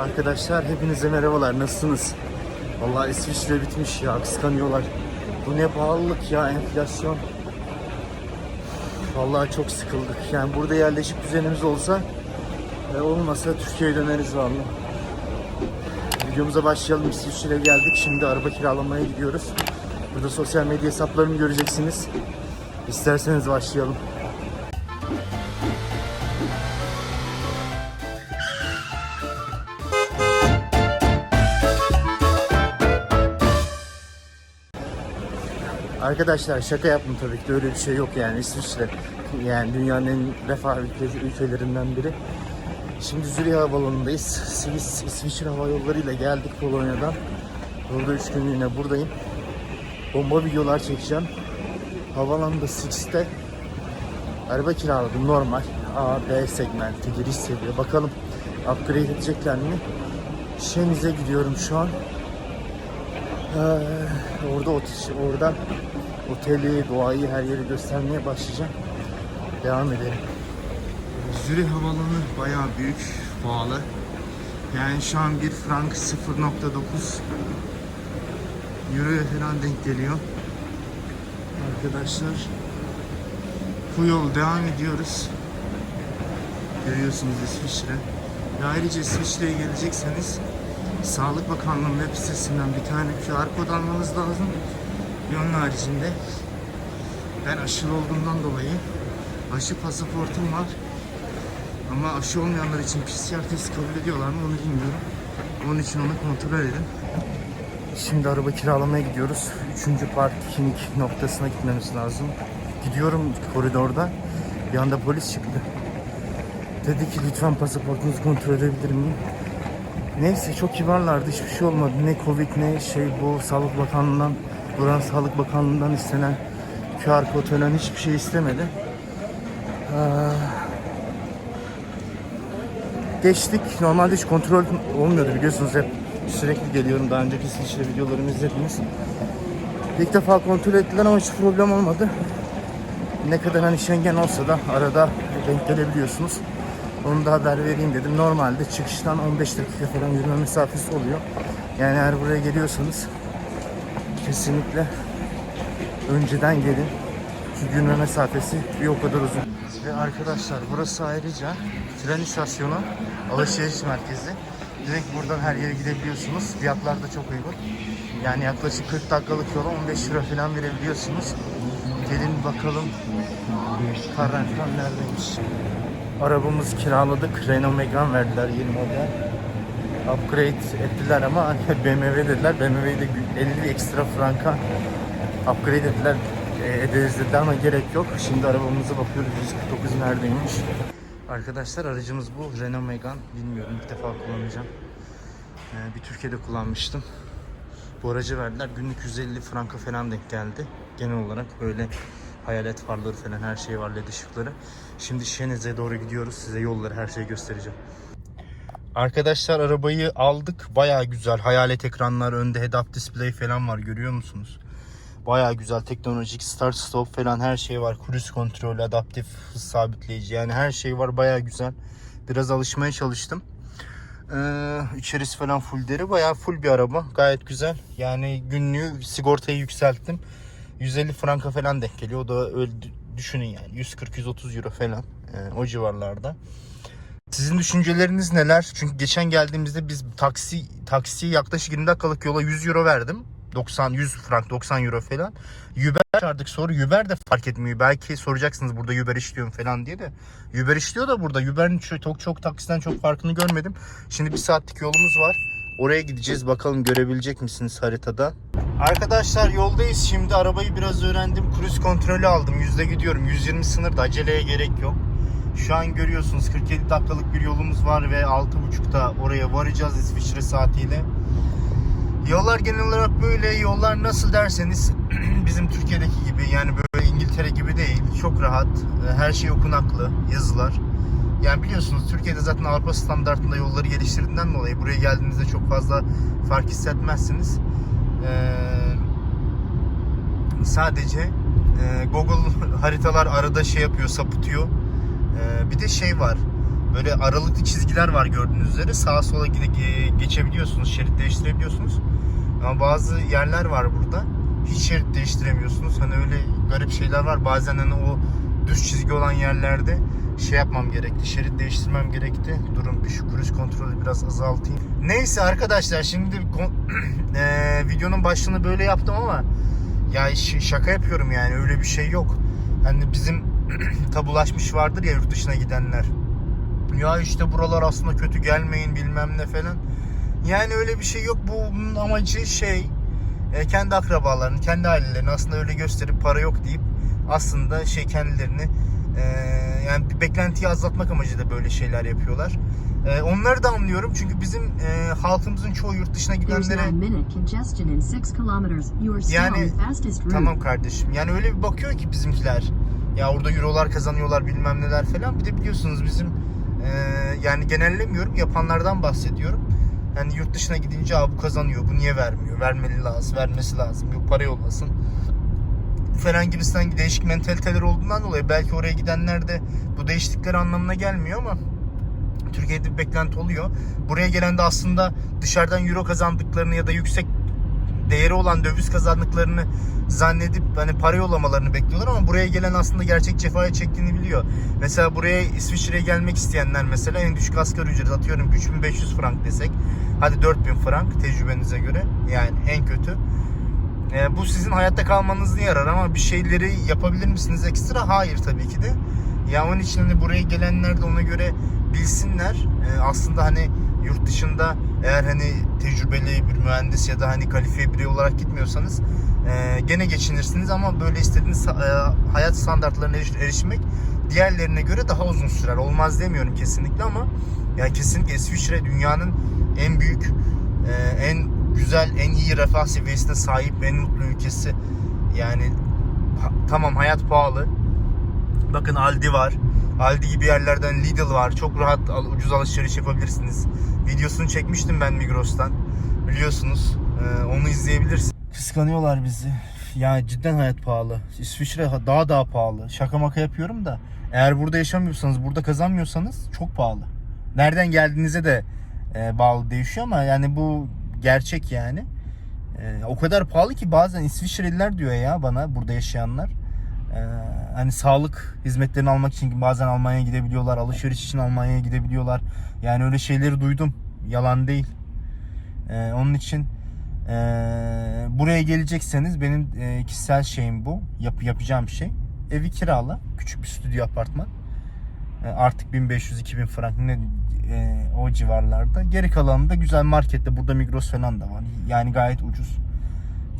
Arkadaşlar hepinize merhabalar. Nasılsınız? Vallahi İsviçre bitmiş ya. Kıskanıyorlar. Bu ne pahalılık ya enflasyon. Vallahi çok sıkıldık. Yani burada yerleşik düzenimiz olsa e, olmasa Türkiye'ye döneriz vallahi. Videomuza başlayalım. İsviçre'ye geldik. Şimdi araba kiralamaya gidiyoruz. Burada sosyal medya hesaplarımı göreceksiniz. İsterseniz başlayalım. Arkadaşlar şaka yaptım tabii ki de öyle bir şey yok yani İsviçre yani dünyanın en refah ülkesi, ülkelerinden biri. Şimdi Zürih Havaalanı'ndayız. Biz İsviçre Hava Yolları ile geldik Polonya'dan. Burada 3 günlüğüne buradayım. Bomba videolar çekeceğim. Havaalanında Six'te araba kiraladım normal. A, B segmenti giriş seviye. Bakalım upgrade edecekler mi? Şeniz'e gidiyorum şu an. Ee, orada orada oteli, doğayı, her yeri göstermeye başlayacağım. Devam edelim. Zürih Havaalanı bayağı büyük, pahalı. Yani şu an bir frank 0.9 Euro'ya falan denk geliyor. Arkadaşlar bu yol devam ediyoruz. Görüyorsunuz İsviçre. Ve ayrıca İsviçre'ye gelecekseniz Sağlık Bakanlığı'nın web sitesinden bir tane QR kod almanız lazım. Onun haricinde ben aşılı olduğumdan dolayı aşı pasaportum var. Ama aşı olmayanlar için PCR testi kabul ediyorlar mı onu bilmiyorum. Onun için onu kontrol edin. Şimdi araba kiralamaya gidiyoruz. Üçüncü parking noktasına gitmemiz lazım. Gidiyorum koridorda. Bir anda polis çıktı. Dedi ki lütfen pasaportunuzu kontrol edebilir miyim? Neyse çok kibarlardı. Hiçbir şey olmadı. Ne Covid ne şey bu Sağlık Bakanlığı'ndan, buranın Sağlık Bakanlığı'ndan istenen QR kod falan hiçbir şey istemedi. Ee, geçtik. Normalde hiç kontrol olmuyordu biliyorsunuz hep sürekli geliyorum. Daha önceki İsviçre videolarımı izlediniz. İlk defa kontrol ettiler ama hiç problem olmadı. Ne kadar hani Schengen olsa da arada denk gelebiliyorsunuz. Onu da haber vereyim dedim. Normalde çıkıştan 15 dakika falan yürüme mesafesi oluyor. Yani eğer buraya geliyorsanız kesinlikle önceden gelin. Çünkü yürüme mesafesi bir o kadar uzun. Ve arkadaşlar burası ayrıca tren istasyonu, alışveriş merkezi. Direkt buradan her yere gidebiliyorsunuz. Fiyatlar da çok uygun. Yani yaklaşık 40 dakikalık yola 15 lira falan verebiliyorsunuz. Gelin bakalım Karanfil neredeymiş. Arabamızı kiraladık. Renault Megane verdiler yeni model. Upgrade ettiler ama BMW dediler. BMW'yi de 50 ekstra franka upgrade ettiler. E, ederiz dediler ama gerek yok. Şimdi arabamıza bakıyoruz 149 neredeymiş. Arkadaşlar aracımız bu. Renault Megane. Bilmiyorum ilk defa kullanacağım. E, bir Türkiye'de kullanmıştım. Bu aracı verdiler. Günlük 150 franka falan denk geldi. Genel olarak böyle hayalet farları falan her şey var led ışıkları. Şimdi Şeniz'e doğru gidiyoruz. Size yolları her şeyi göstereceğim. Arkadaşlar arabayı aldık. Baya güzel. Hayalet ekranlar önde head up display falan var görüyor musunuz? Baya güzel teknolojik start stop falan her şey var. Cruise kontrol, adaptif hız sabitleyici yani her şey var baya güzel. Biraz alışmaya çalıştım. Ee, içerisi falan full deri. Bayağı full bir araba. Gayet güzel. Yani günlüğü sigortayı yükselttim. 150 franka falan denk geliyor. O da öyle düşünün yani 140-130 euro falan ee, o civarlarda. Sizin düşünceleriniz neler? Çünkü geçen geldiğimizde biz taksi taksi yaklaşık 20 dakikalık yola 100 euro verdim. 90 100 frank 90 euro falan. Uber çağırdık sonra Uber de fark etmiyor. Belki soracaksınız burada Uber işliyor falan diye de. Uber işliyor da burada. Uber'in çok çok, taksiden çok farkını görmedim. Şimdi bir saatlik yolumuz var. Oraya gideceğiz. Bakalım görebilecek misiniz haritada? Arkadaşlar yoldayız şimdi. Arabayı biraz öğrendim. Cruise kontrolü aldım. Yüzde gidiyorum. 120 sınırda. Aceleye gerek yok. Şu an görüyorsunuz 47 dakikalık bir yolumuz var ve 6.30'da oraya varacağız İsviçre saatiyle. Yollar genel olarak böyle. Yollar nasıl derseniz bizim Türkiye'deki gibi yani böyle İngiltere gibi değil. Çok rahat. Her şey okunaklı. Yazılar. Yani biliyorsunuz Türkiye'de zaten Avrupa standartında yolları geliştirdiğinden dolayı buraya geldiğinizde çok fazla fark hissetmezsiniz. Ee, sadece e, Google haritalar arada şey yapıyor, sapıtıyor. Ee, bir de şey var. Böyle aralıklı çizgiler var gördüğünüz üzere. Sağa sola geçebiliyorsunuz, şerit değiştirebiliyorsunuz. Ama bazı yerler var burada. Hiç şerit değiştiremiyorsunuz. Hani öyle garip şeyler var. Bazen hani o düz çizgi olan yerlerde şey yapmam gerekti. Şerit değiştirmem gerekti. Durun bir şu cruise kontrolü biraz azaltayım. Neyse arkadaşlar şimdi eee, videonun başlığını böyle yaptım ama ya şaka yapıyorum yani öyle bir şey yok. Hani bizim tabulaşmış vardır ya yurt dışına gidenler. Ya işte buralar aslında kötü gelmeyin bilmem ne falan. Yani öyle bir şey yok. Bunun amacı şey e, kendi akrabalarını, kendi ailelerini aslında öyle gösterip para yok deyip aslında şey kendilerini e, yani bir beklentiyi azaltmak amacıyla böyle şeyler yapıyorlar. E, onları da anlıyorum çünkü bizim e, halkımızın çoğu yurt dışına gidenlere 9 minute congestion in 6 kilometers. You are still Yani. Tamam kardeşim. Yani öyle bir bakıyor ki bizimkiler. Ya orada eurolar kazanıyorlar bilmem neler falan. Bir de biliyorsunuz bizim e, yani genellemiyorum yapanlardan bahsediyorum. Yani yurt dışına gidince Aa, bu kazanıyor, bu niye vermiyor? Vermeli lazım, vermesi lazım. Yok para yollasın. Falan gibisinden değişik mentaliteler olduğundan dolayı belki oraya gidenler de bu değişiklikler anlamına gelmiyor ama Türkiye'de bir beklenti oluyor. Buraya gelen de aslında dışarıdan euro kazandıklarını ya da yüksek değeri olan döviz kazandıklarını zannedip hani para yollamalarını bekliyorlar ama buraya gelen aslında gerçek cefaya çektiğini biliyor. Mesela buraya İsviçre'ye gelmek isteyenler mesela en düşük asgari ücret atıyorum 3500 frank desek. Hadi 4000 frank tecrübenize göre yani en kötü. E, bu sizin hayatta kalmanızı yarar ama bir şeyleri yapabilir misiniz ekstra? Hayır tabii ki de. Ya onun için hani buraya gelenler de ona göre bilsinler. E, aslında hani yurt dışında eğer hani tecrübeli bir mühendis ya da hani kalifiye biri olarak gitmiyorsanız e, gene geçinirsiniz ama böyle istediğiniz e, hayat standartlarına eriş- erişmek diğerlerine göre daha uzun sürer. Olmaz demiyorum kesinlikle ama yani kesinlikle İsviçre dünyanın en büyük e, en güzel, en iyi refah seviyesine sahip en mutlu ülkesi. Yani ha- tamam hayat pahalı. Bakın Aldi var. Aldi gibi yerlerden Lidl var. Çok rahat al- ucuz alışveriş yapabilirsiniz. Videosunu çekmiştim ben Migros'tan. Biliyorsunuz. Ee, onu izleyebilirsiniz. Kıskanıyorlar bizi. Ya cidden hayat pahalı. İsviçre ha- daha daha pahalı. Şaka maka yapıyorum da. Eğer burada yaşamıyorsanız, burada kazanmıyorsanız çok pahalı. Nereden geldiğinize de e, bağlı değişiyor ama yani bu gerçek yani. E, o kadar pahalı ki bazen İsviçreliler diyor ya bana burada yaşayanlar. E, hani sağlık hizmetlerini almak için bazen Almanya'ya gidebiliyorlar. Alışveriş için Almanya'ya gidebiliyorlar. Yani öyle şeyleri duydum. Yalan değil. E, onun için e, buraya gelecekseniz benim e, kişisel şeyim bu. Yap, yapacağım şey. Evi kirala. Küçük bir stüdyo apartman. E, artık 1500-2000 frank ne e, o civarlarda. Geri kalanı da güzel markette. Burada Migros falan da var. Yani gayet ucuz.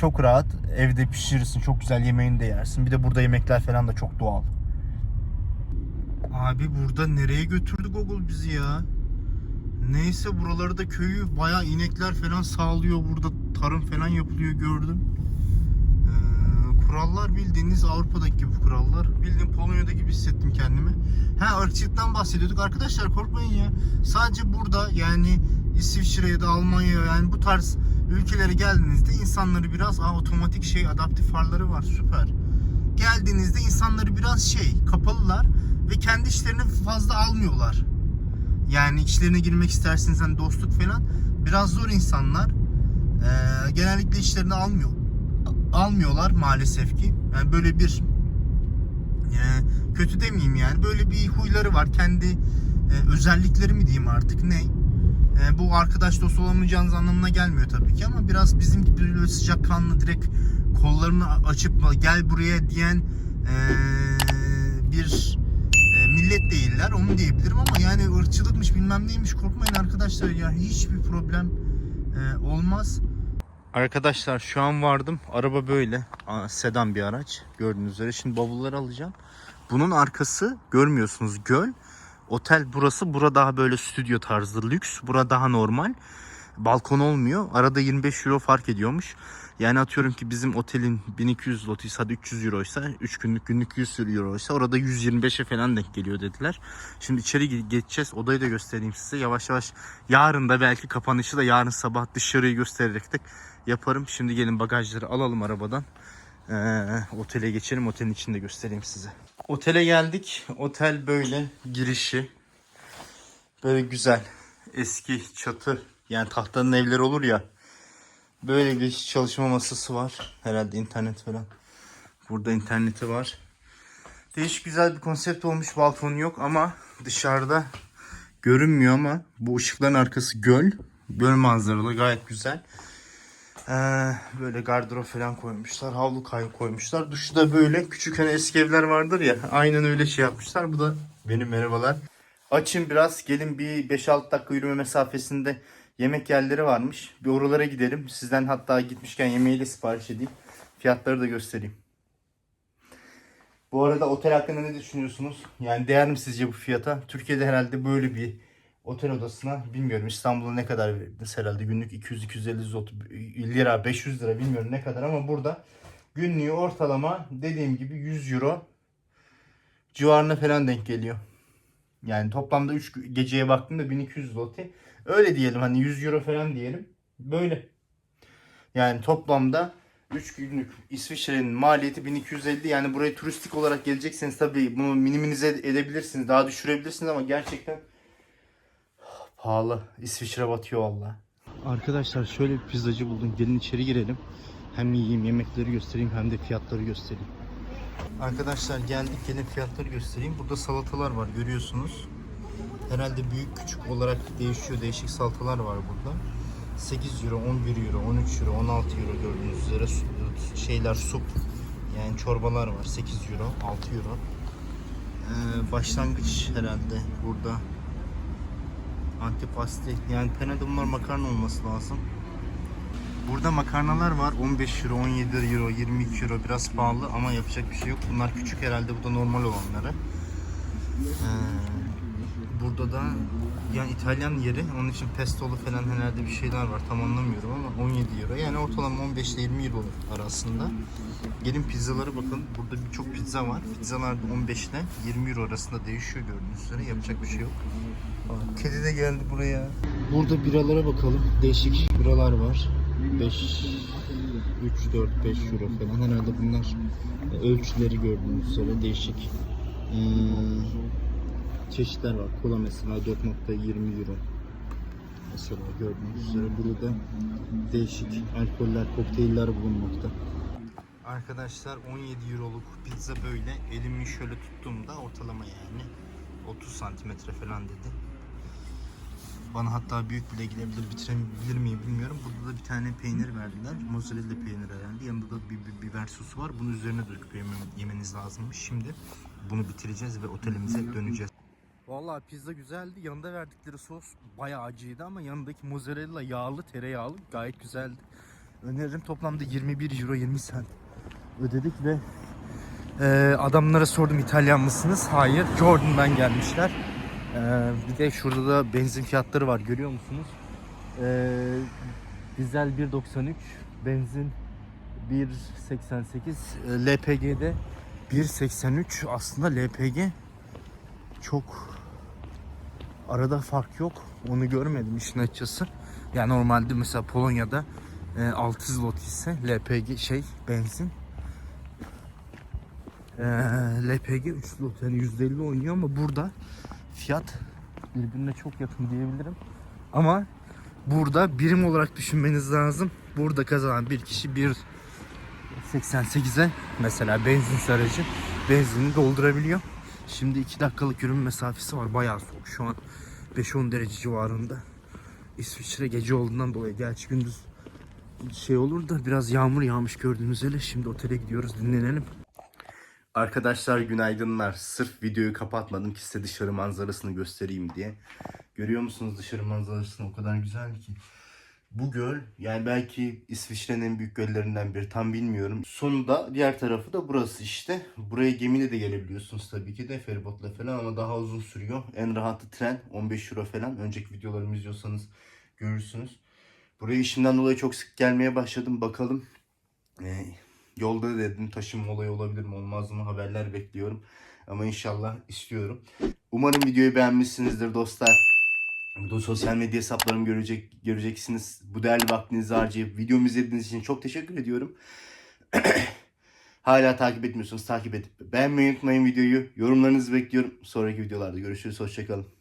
Çok rahat. Evde pişirirsin. Çok güzel yemeğini de yersin. Bir de burada yemekler falan da çok doğal. Abi burada nereye götürdü Google bizi ya? Neyse buraları da köyü bayağı inekler falan sağlıyor. Burada tarım falan yapılıyor gördüm. Ee, kurallar bildiğiniz Avrupa'daki gibi kurallar. Bildiğim Polonya'da gibi hissettim kendimi. Ha ırkçılıktan bahsediyorduk. Arkadaşlar korkmayın ya. Sadece burada yani İsviçre ya da Almanya yani bu tarz ülkelere geldiğinizde insanları biraz Aa, otomatik şey adaptif farları var süper. Geldiğinizde insanları biraz şey kapalılar ve kendi işlerini fazla almıyorlar. Yani içlerine girmek isterseniz hani dostluk falan biraz zor insanlar. Ee, genellikle işlerini almıyor almıyorlar maalesef ki. Yani böyle bir e, kötü demeyeyim yani böyle bir huyları var. Kendi e, özellikleri mi diyeyim artık ne? E, bu arkadaş dost olamayacağınız anlamına gelmiyor tabii ki ama biraz bizim gibi böyle sıcakkanlı direkt kollarını açıp gel buraya diyen e, bir e, millet değiller onu diyebilirim ama yani ırkçılıkmış bilmem neymiş korkmayın arkadaşlar ya hiçbir problem e, olmaz. Arkadaşlar şu an vardım. Araba böyle. Sedan bir araç. Gördüğünüz üzere. Şimdi bavulları alacağım. Bunun arkası görmüyorsunuz göl. Otel burası. Bura daha böyle stüdyo tarzı lüks. Bura daha normal. Balkon olmuyor. Arada 25 euro fark ediyormuş. Yani atıyorum ki bizim otelin 1200 zlotuysa hadi 300 euroysa 3 günlük günlük 100 euroysa orada 125'e falan denk geliyor dediler. Şimdi içeri ge- geçeceğiz. Odayı da göstereyim size. Yavaş yavaş yarın da belki kapanışı da yarın sabah dışarıyı göstererek de yaparım. Şimdi gelin bagajları alalım arabadan. Ee, otele geçelim. Otelin içinde göstereyim size. Otele geldik. Otel böyle girişi. Böyle güzel eski çatı yani tahtanın evleri olur ya. Böyle bir çalışma masası var. Herhalde internet falan. Burada interneti var. Değişik güzel bir konsept olmuş. Balkonu yok ama dışarıda görünmüyor ama bu ışıkların arkası göl. Göl manzaralı gayet güzel. Ee, böyle gardırop falan koymuşlar. Havlu kay koymuşlar. Duşu da böyle küçük hani eski evler vardır ya. Aynen öyle şey yapmışlar. Bu da benim merhabalar. Açın biraz. Gelin bir 5-6 dakika yürüme mesafesinde yemek yerleri varmış. Bir oralara gidelim. Sizden hatta gitmişken yemeği de sipariş edeyim. Fiyatları da göstereyim. Bu arada otel hakkında ne düşünüyorsunuz? Yani değer mi sizce bu fiyata? Türkiye'de herhalde böyle bir otel odasına bilmiyorum İstanbul'da ne kadar veririz herhalde günlük 200-250 zlot lira 500 lira bilmiyorum ne kadar ama burada günlüğü ortalama dediğim gibi 100 euro civarına falan denk geliyor. Yani toplamda 3 geceye baktığımda 1200 zloty. Öyle diyelim hani 100 euro falan diyelim. Böyle. Yani toplamda 3 günlük İsviçre'nin maliyeti 1250 yani buraya turistik olarak gelecekseniz tabii bunu minimize edebilirsiniz daha düşürebilirsiniz ama gerçekten pahalı İsviçre batıyor valla. Arkadaşlar şöyle bir pizzacı buldum gelin içeri girelim hem yiyeyim yemekleri göstereyim hem de fiyatları göstereyim. Arkadaşlar geldik gelin fiyatları göstereyim burada salatalar var görüyorsunuz. Herhalde büyük küçük olarak değişiyor değişik salatalar var burada. 8 euro, 11 euro, 13 euro, 16 euro gördüğünüz üzere şeyler sup yani çorbalar var 8 euro, 6 euro. Ee, başlangıç herhalde burada antipasti yani penede bunlar makarna olması lazım. Burada makarnalar var 15 euro, 17 euro, 22 euro biraz pahalı ama yapacak bir şey yok. Bunlar küçük herhalde bu da normal olanları. Ee, burada da yani İtalyan yeri onun için pestolu falan herhalde bir şeyler var tam anlamıyorum ama 17 euro yani ortalama 15 ile 20 euro arasında. Gelin pizzalara bakın burada birçok pizza var. Pizzalar da 15 ile 20 euro arasında değişiyor gördüğünüz üzere yapacak bir şey yok. Kedi de geldi buraya. Burada biralara bakalım. Değişik biralar var. 5 3 4 5 euro falan herhalde bunlar ölçüleri gördüğünüz üzere değişik. Hmm, çeşitler var. Kola mesela 4.20 euro. Mesela gördüğünüz üzere burada değişik alkoller, kokteyller bulunmakta. Arkadaşlar 17 euroluk pizza böyle elimi şöyle tuttuğumda ortalama yani 30 santimetre falan dedi. Bana hatta büyük bile gidebilir bitirebilir miyim bilmiyorum. Burada da bir tane peynir verdiler. Mozzarella peyniri herhalde. Yanında da bir, bir biber sosu var. Bunun üzerine döküp yeme- yemeniz lazımmış. Şimdi bunu bitireceğiz ve otelimize döneceğiz. Vallahi pizza güzeldi. Yanında verdikleri sos bayağı acıydı ama yanındaki mozzarella yağlı, tereyağlı gayet güzeldi. Öneririm toplamda 21 euro 20 cent ödedik ve e, adamlara sordum İtalyan mısınız? Hayır. Jordan'dan gelmişler. E, bir de şurada da benzin fiyatları var görüyor musunuz? E, dizel 1.93, benzin 1.88, e, LPG'de 1.83 aslında LPG çok arada fark yok. Onu görmedim işin açıkçası. Yani normalde mesela Polonya'da e, 6 zlot ise LPG şey benzin e, LPG 3 zlot yani %50 oynuyor ama burada fiyat birbirine çok yakın diyebilirim. Ama burada birim olarak düşünmeniz lazım. Burada kazanan bir kişi 1.88'e mesela benzin aracı benzinini doldurabiliyor. Şimdi 2 dakikalık yürüme mesafesi var. Bayağı soğuk. Şu an 5-10 derece civarında. İsviçre gece olduğundan dolayı gerçi gündüz şey olur da biraz yağmur yağmış gördüğünüz üzere. Şimdi otele gidiyoruz dinlenelim. Arkadaşlar günaydınlar. Sırf videoyu kapatmadım ki size dışarı manzarasını göstereyim diye. Görüyor musunuz dışarı manzarasını o kadar güzel ki. Bu göl yani belki İsviçre'nin en büyük göllerinden biri tam bilmiyorum. Sonunda diğer tarafı da burası işte. Buraya gemiyle de gelebiliyorsunuz tabii ki de feribotla falan ama daha uzun sürüyor. En rahatı tren 15 euro falan. Önceki videolarımı izliyorsanız görürsünüz. Buraya işimden dolayı çok sık gelmeye başladım. Bakalım ee, yolda da dedim taşınma olayı olabilir mi olmaz mı haberler bekliyorum. Ama inşallah istiyorum. Umarım videoyu beğenmişsinizdir dostlar. Burada sosyal medya hesaplarımı görecek, göreceksiniz. Bu değerli vaktinizi harcayıp videomu izlediğiniz için çok teşekkür ediyorum. Hala takip etmiyorsanız takip edip beğenmeyi unutmayın videoyu. Yorumlarınızı bekliyorum. Sonraki videolarda görüşürüz. Hoşçakalın.